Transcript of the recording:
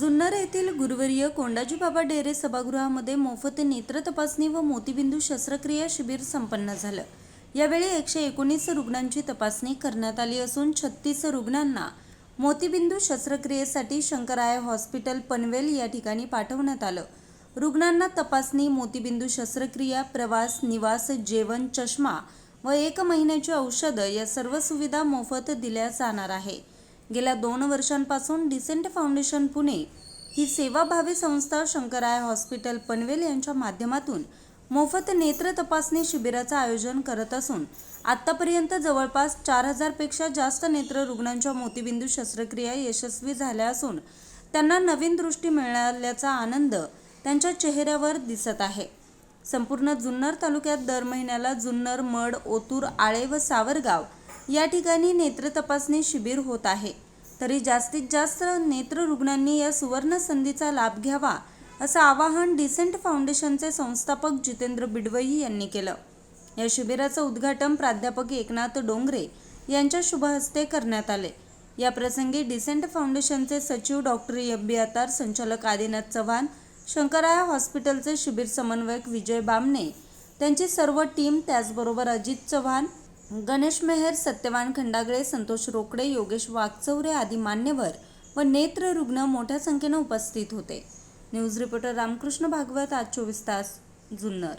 जुन्नर गुरुवर्य कोंडाजी बाबा डेरे सभागृहामध्ये मोफत नेत्र तपासणी व मोतीबिंदू शस्त्रक्रिया शिबिर संपन्न झालं. यावेळी एकशे एकोणीस रुग्णांची तपासणी करण्यात आली असून छत्तीस रुग्णांना मोतीबिंदू शस्त्रक्रियेसाठी शंकराय हॉस्पिटल पनवेल या ठिकाणी पाठवण्यात आलं. रुग्णांना तपासणी मोतीबिंदू शस्त्रक्रिया प्रवास निवास जेवण चष्मा व एक महिन्याची औषधं या सर्व सुविधा मोफत दिल्या जाणार आहे. गेल्या दोन वर्षांपासून डिसेंट फाउंडेशन पुणे ही सेवाभावी संस्था शंकराय हॉस्पिटल पनवेल यांच्या माध्यमातून मोफत नेत्र तपासणी शिबिराचं आयोजन करत असून आत्तापर्यंत जवळपास चार हजारपेक्षा जास्त नेत्र रुग्णांच्या मोतीबिंदू शस्त्रक्रिया यशस्वी झाल्या असून त्यांना नवीन दृष्टी मिळाल्याचा आनंद त्यांच्या चेहऱ्यावर दिसत आहे. संपूर्ण जुन्नर तालुक्यात दर महिन्याला जुन्नर मड ओतूर आळे व सावरगाव या ठिकाणी नेत्र तपासणी शिबिर होत आहे. तरी जास्तीत जास्त नेत्र रुग्णांनी या सुवर्ण संधीचा लाभ घ्यावा असं आवाहन डिसेंट फाउंडेशनचे संस्थापक जितेंद्र बिडवई यांनी केलं. या शिबिराचं उद्घाटन प्राध्यापक एकनाथ डोंगरे यांच्या शुभहस्ते करण्यात आले. या प्रसंगी डिसेंट फाउंडेशनचे सचिव डॉक्टर यब्बी आतार संचालक आदिनाथ चव्हाण शंकराया हॉस्पिटलचे शिबिर समन्वयक विजय बामणे त्यांची सर्व टीम त्याचबरोबर अजित चव्हाण गणेश मेहर सत्यवान खंडागळे संतोष रोकडे योगेश वागचौरे आदी मान्यवर व नेत्र रुग्ण मोठ्या संख्येनं उपस्थित होते. न्यूज रिपोर्टर रामकृष्ण भागवत आज चोवीस तास जुन्नर.